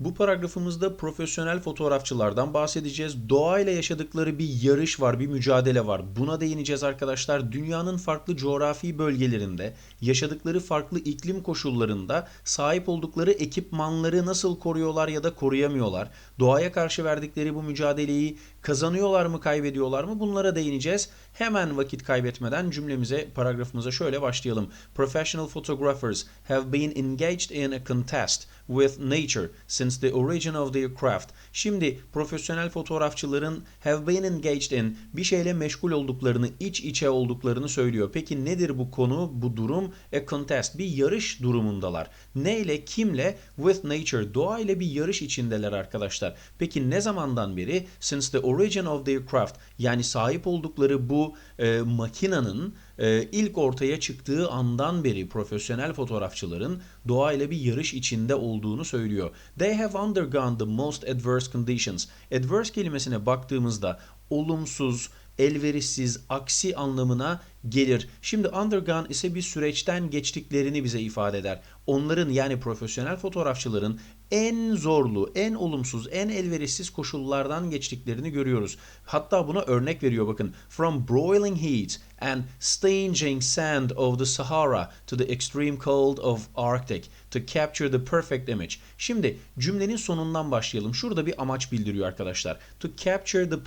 Bu paragrafımızda profesyonel fotoğrafçılardan bahsedeceğiz. Doğayla yaşadıkları bir yarış var, bir mücadele var. Buna değineceğiz arkadaşlar. Dünyanın farklı coğrafi bölgelerinde, yaşadıkları farklı iklim koşullarında sahip oldukları ekipmanları nasıl koruyorlar ya da koruyamıyorlar. Doğaya karşı verdikleri bu mücadeleyi kazanıyorlar mı, kaybediyorlar mı? Bunlara değineceğiz. Hemen vakit kaybetmeden cümlemize, paragrafımıza şöyle başlayalım. Professional photographers have been engaged in a contest with nature since the origin of their craft. Şimdi profesyonel fotoğrafçıların have been engaged in bir şeyle meşgul olduklarını, iç içe olduklarını söylüyor. Peki nedir bu konu, bu durum? A contest, bir yarış durumundalar. Neyle, kimle? With nature, doğa ile bir yarış içindeler arkadaşlar. Peki ne zamandan beri? Since the origin of their craft, yani sahip oldukları bu e, makinanın e, ilk ortaya çıktığı andan beri profesyonel fotoğrafçıların doğayla bir yarış içinde olduğunu söylüyor. They have undergone the most adverse conditions. Adverse kelimesine baktığımızda olumsuz, elverişsiz, aksi anlamına gelir. Şimdi undergone ise bir süreçten geçtiklerini bize ifade eder. Onların yani profesyonel fotoğrafçıların en zorlu, en olumsuz, en elverişsiz koşullardan geçtiklerini görüyoruz. Hatta buna örnek veriyor bakın. From broiling heat and stinging sand of the Sahara to the extreme cold of Arctic to capture the perfect image. Şimdi cümlenin sonundan başlayalım. Şurada bir amaç bildiriyor arkadaşlar. To capture the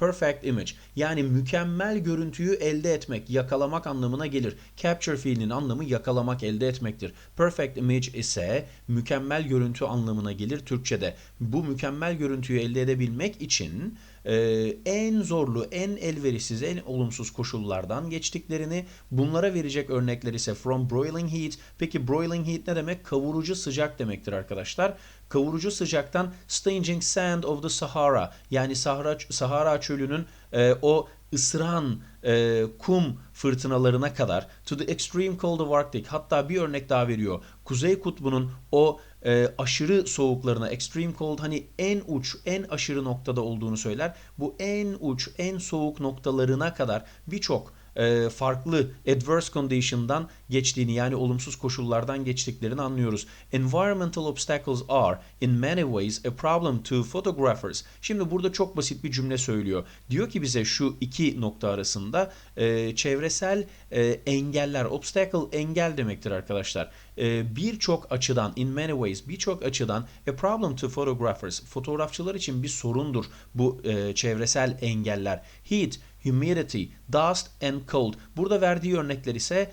perfect image. Yani mükemmel görüntüyü elde etmek, yakalamak anlamına gelir. Capture fiilinin anlamı yakalamak, elde etmektir. Perfect image ise mükemmel görüntü anlamına gelir Türkçe'de. Bu mükemmel görüntüyü elde edebilmek için e, en zorlu, en elverişsiz, en olumsuz koşullardan geçtiklerini bunlara verecek örnekler ise from broiling heat. Peki broiling heat ne demek? Kavurucu sıcak demektir arkadaşlar. Kavurucu sıcaktan stinging sand of the Sahara yani Sahara, Sahara çölünün e, o ısıran e, kum fırtınalarına kadar to the extreme cold of Arctic hatta bir örnek daha veriyor. Kuzey kutbunun o e, aşırı soğuklarına extreme cold hani en uç en aşırı noktada olduğunu söyler. Bu en uç en soğuk noktalarına kadar birçok e, farklı adverse condition'dan geçtiğini yani olumsuz koşullardan geçtiklerini anlıyoruz. Environmental obstacles are in many ways a problem to photographers. Şimdi burada çok basit bir cümle söylüyor. Diyor ki bize şu iki nokta arasında e, çevresel e, engeller, obstacle engel demektir arkadaşlar. E, birçok açıdan, in many ways birçok açıdan a problem to photographers. Fotoğrafçılar için bir sorundur bu e, çevresel engeller. Heat, humidity, dust and cold. Burada verdiği örnekler ise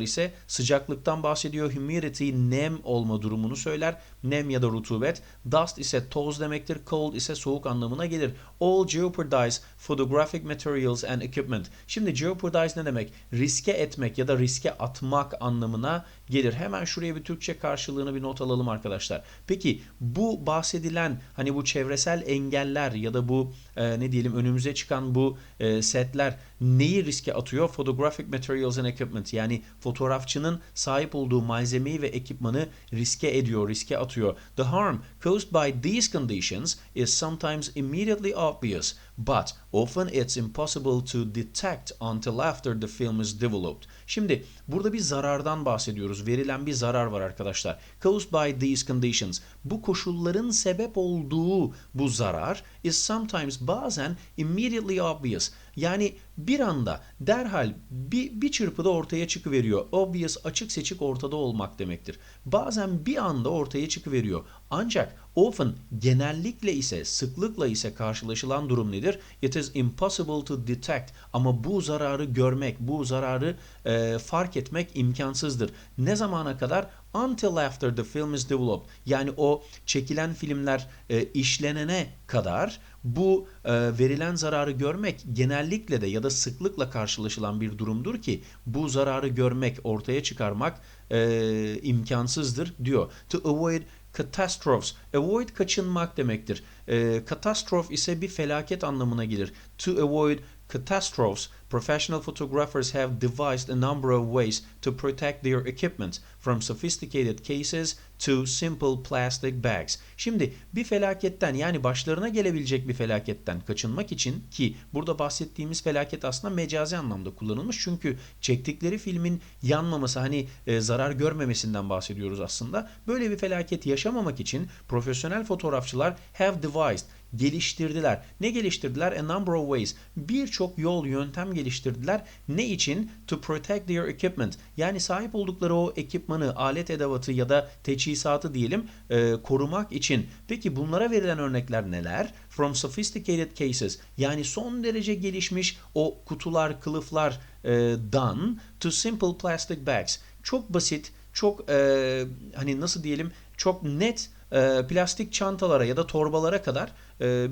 ise sıcaklıktan bahsediyor. Humidity nem olma durumunu söyler. Nem ya da rutubet. Dust ise toz demektir. Cold ise soğuk anlamına gelir. All jeopardize photographic materials and equipment. Şimdi jeopardize ne demek? Riske etmek ya da riske atmak anlamına gelir. Hemen şuraya bir Türkçe karşılığını bir not alalım arkadaşlar. Peki bu bahsedilen hani bu çevresel engeller ya da bu e, ne diyelim önümüze çıkan bu e, setler neyi riske atıyor? Photographic materials and equipment yani fotoğrafçının sahip olduğu malzemeyi ve ekipmanı riske ediyor, riske atıyor. The harm caused by these conditions is sometimes immediately obvious, but often it's impossible to detect until after the film is developed. Şimdi burada bir zarardan bahsediyoruz. Verilen bir zarar var arkadaşlar. Caused by these conditions. Bu koşulların sebep olduğu bu zarar is sometimes bazen immediately obvious. Yani bir anda derhal bir, bir çırpıda ortaya çıkıveriyor. Obvious açık seçik ortada olmak demektir. Bazen bir anda ortaya çıkıveriyor. Ancak often genellikle ise sıklıkla ise karşılaşılan durum nedir? It is impossible to detect ama bu zararı görmek, bu zararı e, fark etmek imkansızdır. Ne zamana kadar? Until after the film is developed. Yani o çekilen filmler e, işlenene kadar bu e, verilen zararı görmek genellikle de ya da sıklıkla karşılaşılan bir durumdur ki bu zararı görmek, ortaya çıkarmak e, imkansızdır diyor. To avoid catastrophes. Avoid kaçınmak demektir. E, katastrof ise bir felaket anlamına gelir. To avoid catastrophes, professional photographers have devised a number of ways to protect their equipment from sophisticated cases to simple plastic bags. Şimdi bir felaketten yani başlarına gelebilecek bir felaketten kaçınmak için ki burada bahsettiğimiz felaket aslında mecazi anlamda kullanılmış. Çünkü çektikleri filmin yanmaması hani e, zarar görmemesinden bahsediyoruz aslında. Böyle bir felaket yaşamamak için profesyonel fotoğrafçılar have devised geliştirdiler. Ne geliştirdiler? A number of ways. Birçok yol, yöntem geliştirdiler. Ne için? To protect their equipment. Yani sahip oldukları o ekipmanı, alet edevatı ya da teçhizatı diyelim e, korumak için. Peki bunlara verilen örnekler neler? From sophisticated cases. Yani son derece gelişmiş o kutular, kılıflar e, dan to simple plastic bags. Çok basit, çok e, hani nasıl diyelim çok net e, plastik çantalara ya da torbalara kadar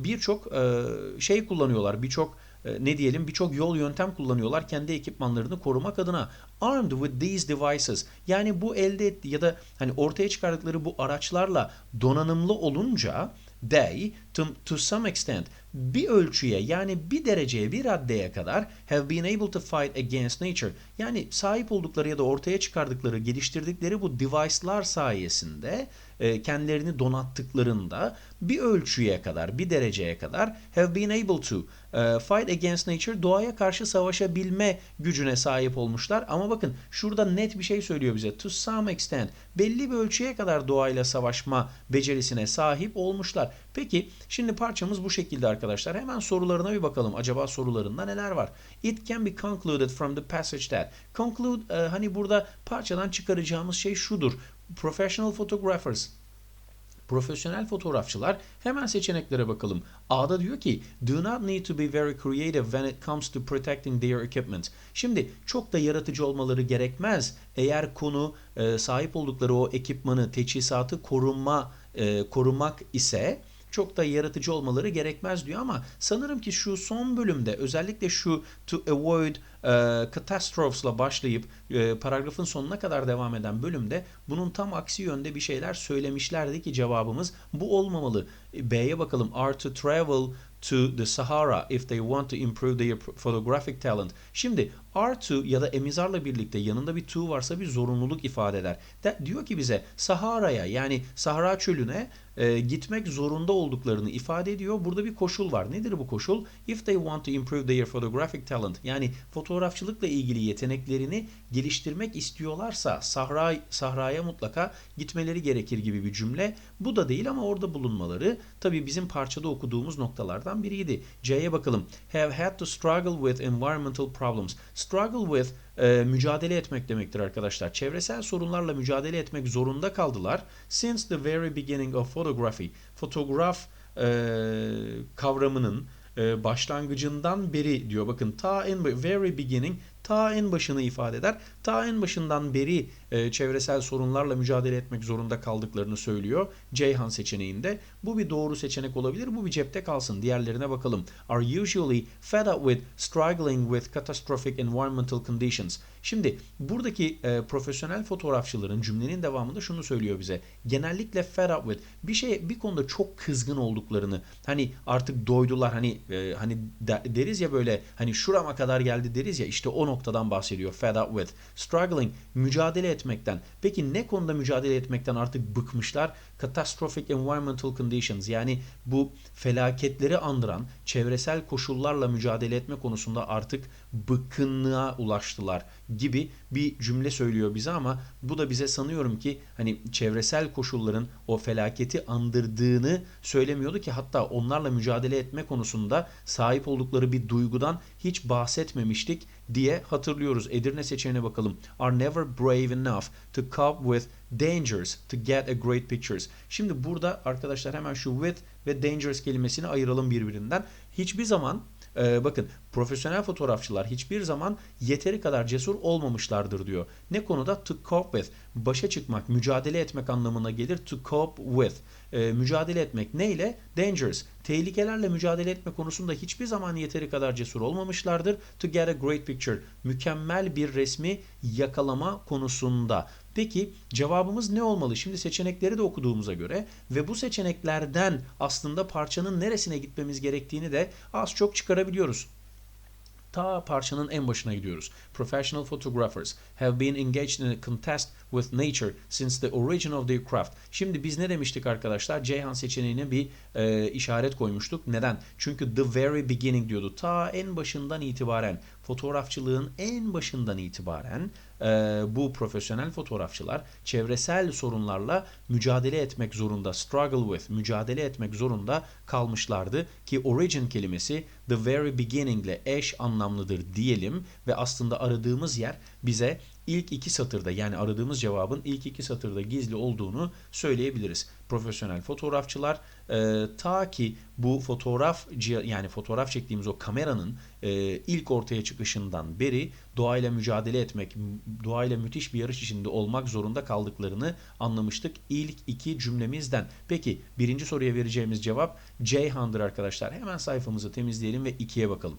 birçok e, şey kullanıyorlar. Birçok e, ne diyelim birçok yol yöntem kullanıyorlar kendi ekipmanlarını korumak adına. Armed with these devices yani bu elde etti ya da hani ortaya çıkardıkları bu araçlarla donanımlı olunca they to, to some extent bir ölçüye yani bir dereceye bir raddeye kadar have been able to fight against nature. Yani sahip oldukları ya da ortaya çıkardıkları, geliştirdikleri bu device'lar sayesinde e, kendilerini donattıklarında bir ölçüye kadar, bir dereceye kadar have been able to e, fight against nature doğaya karşı savaşabilme gücüne sahip olmuşlar. Ama bakın şurada net bir şey söylüyor bize. To some extent belli bir ölçüye kadar doğayla savaşma becerisine sahip olmuşlar. Peki şimdi parçamız bu şekilde arkadaşlar. Hemen sorularına bir bakalım. Acaba sorularında neler var? It can be concluded from the passage that. Conclude e, hani burada parçadan çıkaracağımız şey şudur. Professional photographers Profesyonel fotoğrafçılar hemen seçeneklere bakalım. A'da diyor ki do not need to be very creative when it comes to protecting their equipment. Şimdi çok da yaratıcı olmaları gerekmez. Eğer konu e, sahip oldukları o ekipmanı, teçhizatı korunma, e, korumak ise çok da yaratıcı olmaları gerekmez diyor ama sanırım ki şu son bölümde özellikle şu to avoid e, catastrophes'la başlayıp e, paragrafın sonuna kadar devam eden bölümde bunun tam aksi yönde bir şeyler söylemişlerdi ki cevabımız bu olmamalı. B'ye bakalım. Are to travel to the Sahara if they want to improve their photographic talent. Şimdi are to ya da emizarla birlikte yanında bir to varsa bir zorunluluk ifade eder. De, diyor ki bize Sahara'ya yani Sahara çölüne e, gitmek zorunda olduklarını ifade ediyor. Burada bir koşul var. Nedir bu koşul? If they want to improve their photographic talent yani fotoğrafçılıkla ilgili yeteneklerini geliştirmek istiyorlarsa Sahra Sahra'ya mutlaka gitmeleri gerekir gibi bir cümle. Bu da değil ama orada bulunmaları tabii bizim parçada okuduğumuz noktalardan biriydi. C'ye bakalım. Have had to struggle with environmental problems. Struggle with e, mücadele etmek demektir arkadaşlar. Çevresel sorunlarla mücadele etmek zorunda kaldılar. Since the very beginning of photography. Fotoğraf e, kavramının e, başlangıcından beri diyor. Bakın ta en very beginning ta en başını ifade eder. Ta en başından beri e, çevresel sorunlarla mücadele etmek zorunda kaldıklarını söylüyor. Ceyhan seçeneğinde. Bu bir doğru seçenek olabilir. Bu bir cepte kalsın. Diğerlerine bakalım. Are usually fed up with struggling with catastrophic environmental conditions. Şimdi buradaki e, profesyonel fotoğrafçıların cümlenin devamında şunu söylüyor bize. Genellikle fed up with bir şey bir konuda çok kızgın olduklarını hani artık doydular hani e, hani de, deriz ya böyle hani şurama kadar geldi deriz ya işte o noktadan bahsediyor. Fed up with. Struggling mücadele etmekten. Peki ne konuda mücadele etmekten artık bıkmışlar? Catastrophic environmental conditions yani bu felaketleri andıran çevresel koşullarla mücadele etme konusunda artık bıkkınlığa ulaştılar gibi bir cümle söylüyor bize ama bu da bize sanıyorum ki hani çevresel koşulların o felaketi andırdığını söylemiyordu ki hatta onlarla mücadele etme konusunda sahip oldukları bir duygudan hiç bahsetmemiştik diye hatırlıyoruz. Edirne seçeneğine bakalım. Are never brave enough to cope with dangers to get a great pictures. Şimdi burada arkadaşlar hemen şu with ve dangerous kelimesini ayıralım birbirinden. Hiçbir zaman ee, bakın profesyonel fotoğrafçılar hiçbir zaman yeteri kadar cesur olmamışlardır diyor. Ne konuda? To cope with. Başa çıkmak, mücadele etmek anlamına gelir. To cope with. Ee, mücadele etmek neyle? Dangerous. Tehlikelerle mücadele etme konusunda hiçbir zaman yeteri kadar cesur olmamışlardır. To get a great picture. Mükemmel bir resmi yakalama konusunda. Peki cevabımız ne olmalı? Şimdi seçenekleri de okuduğumuza göre ve bu seçeneklerden aslında parçanın neresine gitmemiz gerektiğini de az çok çıkarabiliyoruz. Ta parçanın en başına gidiyoruz. Professional photographers have been engaged in a contest with nature since the origin of their craft. Şimdi biz ne demiştik arkadaşlar? Ceyhan seçeneğine bir e, işaret koymuştuk. Neden? Çünkü the very beginning diyordu. Ta en başından itibaren fotoğrafçılığın en başından itibaren e, bu profesyonel fotoğrafçılar çevresel sorunlarla mücadele etmek zorunda, struggle with, mücadele etmek zorunda kalmışlardı ki origin kelimesi the very beginning ile eş anlamlıdır diyelim ve aslında aradığımız yer bize ilk iki satırda yani aradığımız cevabın ilk iki satırda gizli olduğunu söyleyebiliriz. Profesyonel fotoğrafçılar e, ta ki bu fotoğraf yani fotoğraf çektiğimiz o kameranın e, ilk ortaya çıkışından beri doğayla mücadele etmek, doğayla müthiş bir yarış içinde olmak zorunda kaldıklarını anlamıştık ilk iki cümlemizden. Peki birinci soruya vereceğimiz cevap Ceyhan'dır arkadaşlar. Hemen sayfamızı temizleyelim ve ikiye bakalım.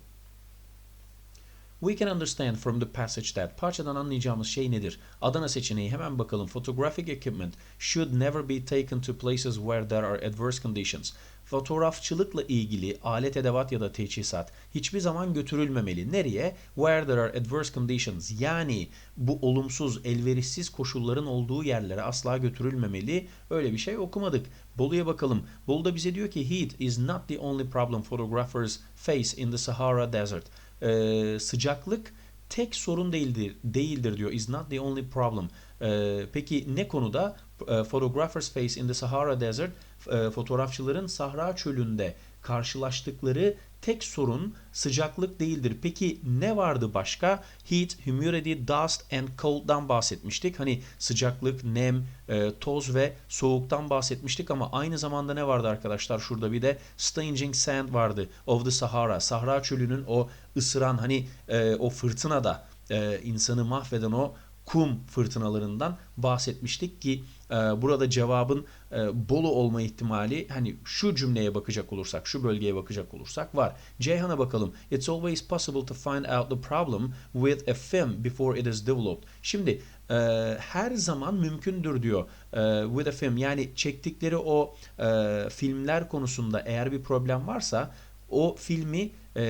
We can understand from the passage that parçadan anlayacağımız şey nedir? Adana seçeneği hemen bakalım. Photographic equipment should never be taken to places where there are adverse conditions. Fotoğrafçılıkla ilgili alet edevat ya da teçhizat hiçbir zaman götürülmemeli. Nereye? Where there are adverse conditions. Yani bu olumsuz, elverişsiz koşulların olduğu yerlere asla götürülmemeli. Öyle bir şey okumadık. Bolu'ya bakalım. Bolu'da bize diyor ki heat is not the only problem photographers face in the Sahara Desert e, sıcaklık tek sorun değildir değildir diyor. Is not the only problem. E, peki ne konuda? E, photographers face in the Sahara Desert e, fotoğrafçıların Sahra çölünde karşılaştıkları tek sorun sıcaklık değildir. Peki ne vardı başka? Heat, humidity, dust and cold'dan bahsetmiştik. Hani sıcaklık, nem, e, toz ve soğuktan bahsetmiştik ama aynı zamanda ne vardı arkadaşlar? Şurada bir de stinging sand vardı. Of the Sahara. Sahra çölünün o ısıran hani e, o fırtınada e, insanı mahveden o kum fırtınalarından bahsetmiştik ki burada cevabın e, Bolu olma ihtimali hani şu cümleye bakacak olursak, şu bölgeye bakacak olursak var. Ceyhan'a bakalım. It's always possible to find out the problem with a film before it is developed. Şimdi e, her zaman mümkündür diyor e, with a film yani çektikleri o e, filmler konusunda eğer bir problem varsa o filmi e,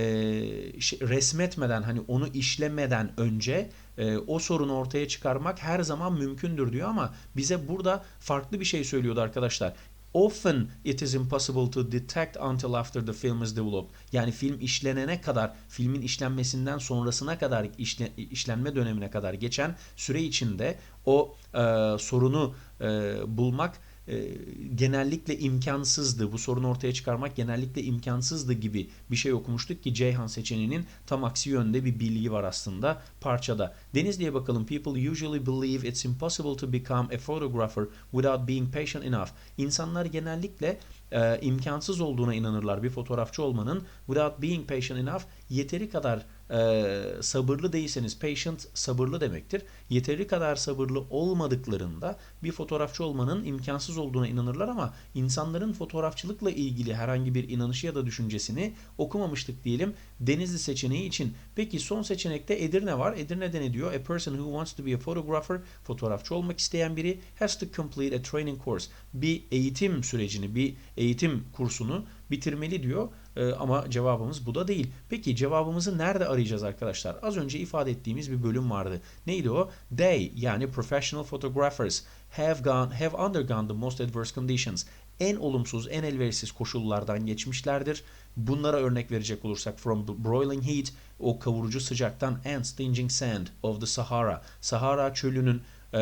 resmetmeden hani onu işlemeden önce e, o sorunu ortaya çıkarmak her zaman mümkündür diyor ama bize burada farklı bir şey söylüyordu arkadaşlar. Often it is impossible to detect until after the film is developed. Yani film işlenene kadar, filmin işlenmesinden sonrasına kadar işle, işlenme dönemine kadar geçen süre içinde o e, sorunu e, bulmak e, genellikle imkansızdı. Bu sorunu ortaya çıkarmak genellikle imkansızdı gibi bir şey okumuştuk ki Ceyhan seçeneğinin tam aksi yönde bir bilgi var aslında parçada. Denizli'ye bakalım. People usually believe it's impossible to become a photographer without being patient enough. İnsanlar genellikle e, imkansız olduğuna inanırlar bir fotoğrafçı olmanın. Without being patient enough yeteri kadar e, sabırlı değilseniz patient sabırlı demektir. Yeteri kadar sabırlı olmadıklarında bir fotoğrafçı olmanın imkansız olduğuna inanırlar ama insanların fotoğrafçılıkla ilgili herhangi bir inanışı ya da düşüncesini okumamıştık diyelim Denizli seçeneği için. Peki son seçenekte Edirne var. Edirne'de ne diyor? A person who wants to be a photographer, fotoğrafçı olmak isteyen biri has to complete a training course. Bir eğitim sürecini, bir eğitim kursunu bitirmeli diyor. Ee, ama cevabımız bu da değil. Peki cevabımızı nerede arayacağız arkadaşlar? Az önce ifade ettiğimiz bir bölüm vardı. Neydi o? They yani professional photographers have gone have undergone the most adverse conditions. En olumsuz, en elverişsiz koşullardan geçmişlerdir. Bunlara örnek verecek olursak from broiling heat, o kavurucu sıcaktan and stinging sand of the Sahara. Sahara çölünün e,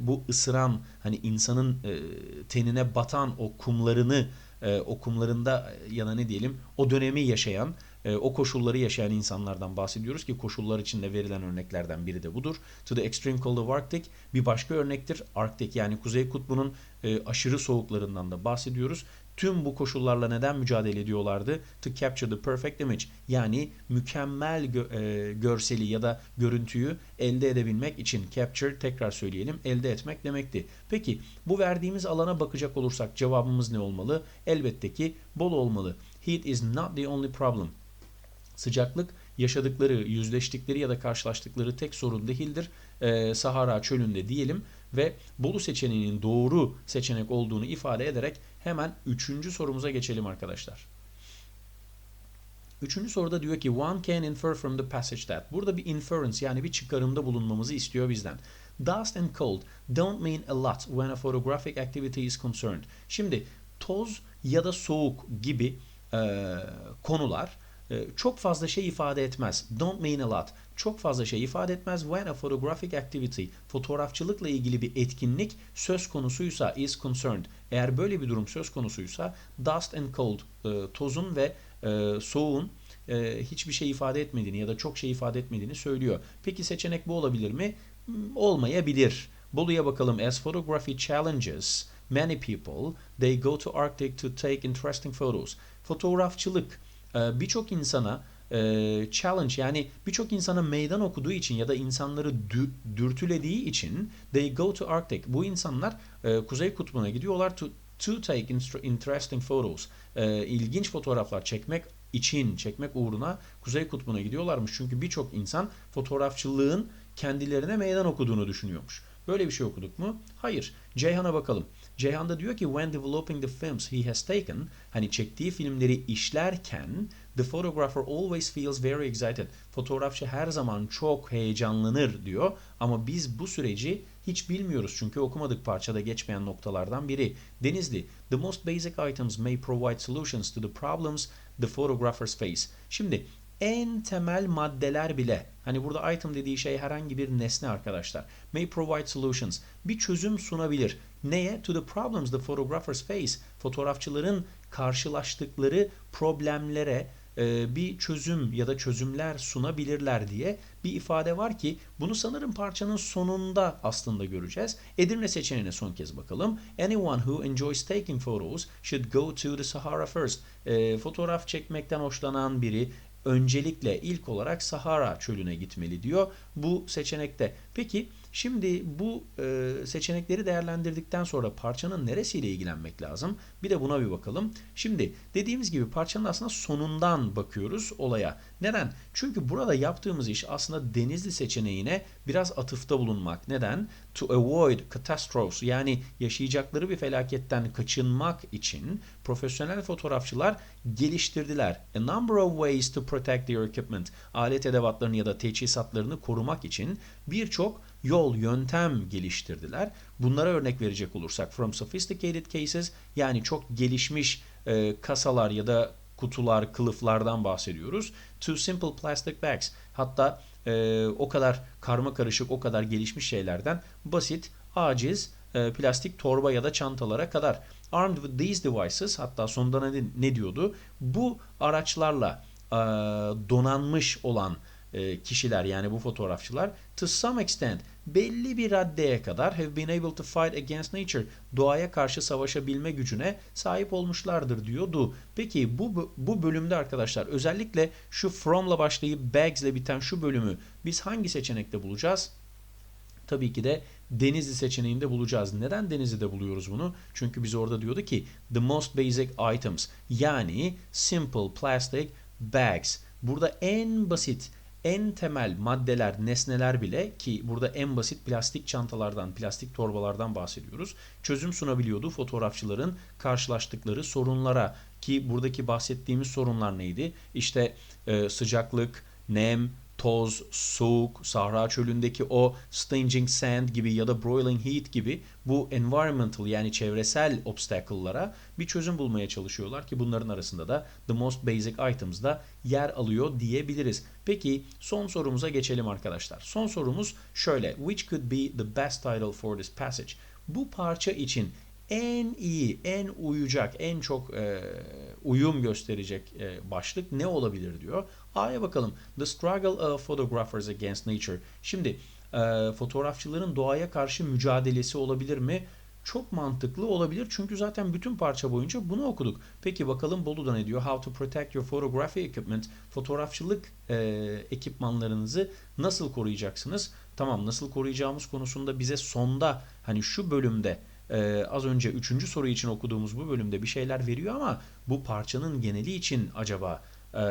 bu ısıran hani insanın e, tenine batan o kumlarını e, okumlarında ya da ne diyelim o dönemi yaşayan, e, o koşulları yaşayan insanlardan bahsediyoruz ki koşullar içinde verilen örneklerden biri de budur. To the extreme cold of Arctic bir başka örnektir. Arctic yani Kuzey Kutbu'nun e, aşırı soğuklarından da bahsediyoruz. Tüm bu koşullarla neden mücadele ediyorlardı? To capture the perfect image yani mükemmel gö e, görseli ya da görüntüyü elde edebilmek için capture tekrar söyleyelim elde etmek demekti. Peki bu verdiğimiz alana bakacak olursak cevabımız ne olmalı? Elbette ki bol olmalı. Heat is not the only problem. Sıcaklık yaşadıkları, yüzleştikleri ya da karşılaştıkları tek sorun değildir. Ee, Sahara çölünde diyelim ve Bolu seçeneğinin doğru seçenek olduğunu ifade ederek hemen üçüncü sorumuza geçelim arkadaşlar. Üçüncü soruda diyor ki one can infer from the passage that. Burada bir inference yani bir çıkarımda bulunmamızı istiyor bizden. Dust and cold don't mean a lot when a photographic activity is concerned. Şimdi toz ya da soğuk gibi e, konular çok fazla şey ifade etmez. Don't mean a lot. Çok fazla şey ifade etmez when a photographic activity, fotoğrafçılıkla ilgili bir etkinlik söz konusuysa is concerned. Eğer böyle bir durum söz konusuysa dust and cold, e, tozun ve e, soğuğun e, hiçbir şey ifade etmediğini ya da çok şey ifade etmediğini söylüyor. Peki seçenek bu olabilir mi? Hmm, Olmayabilir. Bolu'ya bakalım. As photography challenges many people, they go to Arctic to take interesting photos. Fotoğrafçılık birçok insana e, challenge yani birçok insana meydan okuduğu için ya da insanları dü- dürtülediği için they go to Arctic. Bu insanlar e, Kuzey Kutbu'na gidiyorlar to to take interesting photos. E, ilginç fotoğraflar çekmek için, çekmek uğruna Kuzey Kutbu'na gidiyorlarmış. Çünkü birçok insan fotoğrafçılığın kendilerine meydan okuduğunu düşünüyormuş. Böyle bir şey okuduk mu? Hayır. Ceyhan'a bakalım. Ceyhan da diyor ki when developing the films he has taken hani çektiği filmleri işlerken the photographer always feels very excited. Fotoğrafçı her zaman çok heyecanlanır diyor ama biz bu süreci hiç bilmiyoruz çünkü okumadık parçada geçmeyen noktalardan biri. Denizli, the most basic items may provide solutions to the problems the photographers face. Şimdi en temel maddeler bile hani burada item dediği şey herhangi bir nesne arkadaşlar may provide solutions bir çözüm sunabilir. Neye? To the problems the photographers face. Fotoğrafçıların karşılaştıkları problemlere e, bir çözüm ya da çözümler sunabilirler diye bir ifade var ki bunu sanırım parçanın sonunda aslında göreceğiz. Edirne seçeneğine son kez bakalım. Anyone who enjoys taking photos should go to the Sahara first. E, fotoğraf çekmekten hoşlanan biri öncelikle ilk olarak Sahara çölüne gitmeli diyor bu seçenekte. Peki şimdi bu e, seçenekleri değerlendirdikten sonra parçanın neresiyle ilgilenmek lazım? Bir de buna bir bakalım. Şimdi dediğimiz gibi parçanın aslında sonundan bakıyoruz olaya. Neden? Çünkü burada yaptığımız iş aslında Denizli seçeneğine biraz atıfta bulunmak. Neden? To avoid catastrophes yani yaşayacakları bir felaketten kaçınmak için profesyonel fotoğrafçılar geliştirdiler. A number of ways to protect their equipment. Alet edevatlarını ya da teçhizatlarını korumak için birçok yol, yöntem geliştirdiler. Bunlara örnek verecek olursak from sophisticated cases yani çok gelişmiş e, kasalar ya da kutular, kılıflardan bahsediyoruz. To simple plastic bags. Hatta e, o kadar karma karışık, o kadar gelişmiş şeylerden basit, aciz e, plastik torba ya da çantalara kadar. Armed with these devices hatta sonunda ne, ne diyordu? Bu araçlarla e, donanmış olan e, kişiler yani bu fotoğrafçılar to some extent belli bir raddeye kadar have been able to fight against nature doğaya karşı savaşabilme gücüne sahip olmuşlardır diyordu. Peki bu bu bölümde arkadaşlar özellikle şu from'la başlayıp bags'le biten şu bölümü biz hangi seçenekte bulacağız? Tabii ki de Denizli seçeneğinde bulacağız. Neden Denizli'de buluyoruz bunu? Çünkü biz orada diyordu ki the most basic items yani simple plastic bags. Burada en basit en temel maddeler, nesneler bile ki burada en basit plastik çantalardan, plastik torbalardan bahsediyoruz. Çözüm sunabiliyordu fotoğrafçıların karşılaştıkları sorunlara ki buradaki bahsettiğimiz sorunlar neydi? İşte e, sıcaklık, nem, toz, soğuk, Sahra çölündeki o stinging sand gibi ya da broiling heat gibi bu environmental yani çevresel obstacle'lara bir çözüm bulmaya çalışıyorlar ki bunların arasında da the most basic items da yer alıyor diyebiliriz. Peki son sorumuza geçelim arkadaşlar. Son sorumuz şöyle. Which could be the best title for this passage? Bu parça için en iyi, en uyacak, en çok e, uyum gösterecek e, başlık ne olabilir diyor. A'ya bakalım. The struggle of photographers against nature. Şimdi e, fotoğrafçıların doğaya karşı mücadelesi olabilir mi? Çok mantıklı olabilir çünkü zaten bütün parça boyunca bunu okuduk. Peki bakalım Bolu'da ne diyor? How to protect your photography equipment. Fotoğrafçılık e, ekipmanlarınızı nasıl koruyacaksınız? Tamam nasıl koruyacağımız konusunda bize sonda hani şu bölümde ee, az önce üçüncü soru için okuduğumuz bu bölümde bir şeyler veriyor ama bu parçanın geneli için acaba e,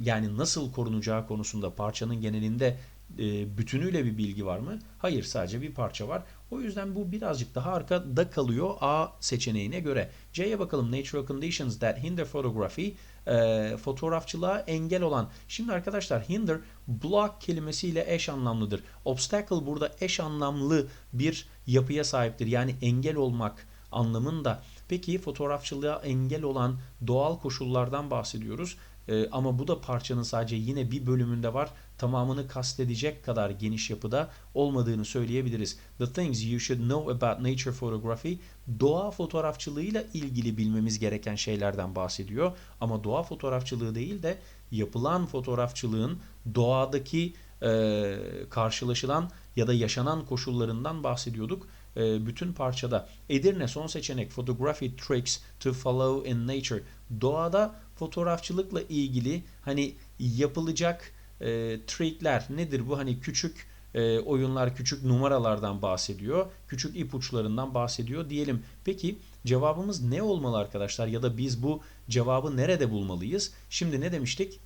yani nasıl korunacağı konusunda parçanın genelinde e, bütünüyle bir bilgi var mı? Hayır sadece bir parça var. O yüzden bu birazcık daha arkada kalıyor A seçeneğine göre. C'ye bakalım. Natural conditions that hinder photography. E, fotoğrafçılığa engel olan. Şimdi arkadaşlar hinder block kelimesiyle eş anlamlıdır. Obstacle burada eş anlamlı bir yapıya sahiptir. Yani engel olmak anlamında. Peki fotoğrafçılığa engel olan doğal koşullardan bahsediyoruz. Ee, ama bu da parçanın sadece yine bir bölümünde var. Tamamını kastedecek kadar geniş yapıda olmadığını söyleyebiliriz. The things you should know about nature photography doğa fotoğrafçılığıyla ilgili bilmemiz gereken şeylerden bahsediyor. Ama doğa fotoğrafçılığı değil de yapılan fotoğrafçılığın doğadaki e, karşılaşılan ya da yaşanan koşullarından bahsediyorduk e, bütün parçada. Edirne son seçenek photography tricks to follow in nature. Doğada fotoğrafçılıkla ilgili hani yapılacak e, trikler nedir bu hani küçük e, oyunlar küçük numaralardan bahsediyor. Küçük ipuçlarından bahsediyor diyelim. Peki cevabımız ne olmalı arkadaşlar ya da biz bu cevabı nerede bulmalıyız? Şimdi ne demiştik?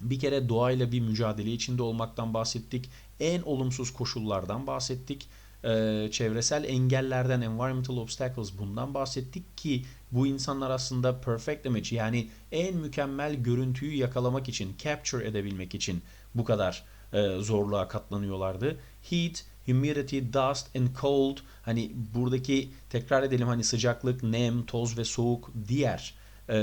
Bir kere doğayla bir mücadele içinde olmaktan bahsettik. En olumsuz koşullardan bahsettik. Ee, çevresel engellerden, environmental obstacles bundan bahsettik ki bu insanlar aslında perfect image yani en mükemmel görüntüyü yakalamak için, capture edebilmek için bu kadar e, zorluğa katlanıyorlardı. Heat, humidity, dust and cold hani buradaki tekrar edelim hani sıcaklık, nem, toz ve soğuk diğer e,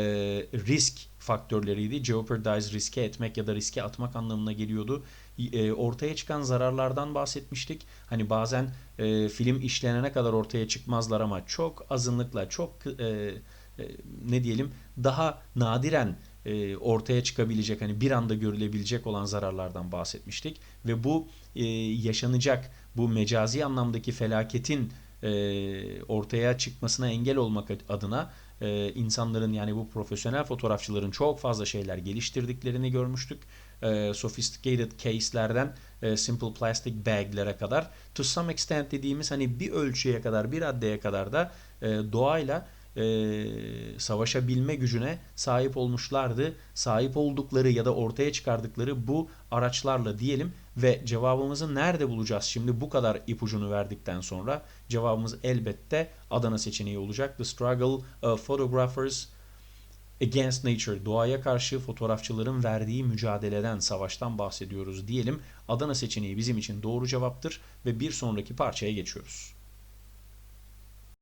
risk faktörleriydi. Jeopardize riske etmek ya da riske atmak anlamına geliyordu. E, ortaya çıkan zararlardan bahsetmiştik. Hani bazen e, film işlenene kadar ortaya çıkmazlar ama çok azınlıkla, çok e, e, ne diyelim daha nadiren e, ortaya çıkabilecek hani bir anda görülebilecek olan zararlardan bahsetmiştik ve bu e, yaşanacak bu mecazi anlamdaki felaketin e, ortaya çıkmasına engel olmak adına e, insanların yani bu profesyonel fotoğrafçıların çok fazla şeyler geliştirdiklerini görmüştük. E, sophisticated case'lerden e, simple plastic bag'lere kadar to some extent dediğimiz hani bir ölçüye kadar bir raddeye kadar da e, doğayla e, savaşabilme gücüne sahip olmuşlardı. Sahip oldukları ya da ortaya çıkardıkları bu araçlarla diyelim ve cevabımızı nerede bulacağız? Şimdi bu kadar ipucunu verdikten sonra cevabımız elbette Adana seçeneği olacak. The struggle of photographers against nature. Doğaya karşı fotoğrafçıların verdiği mücadeleden, savaştan bahsediyoruz diyelim. Adana seçeneği bizim için doğru cevaptır ve bir sonraki parçaya geçiyoruz.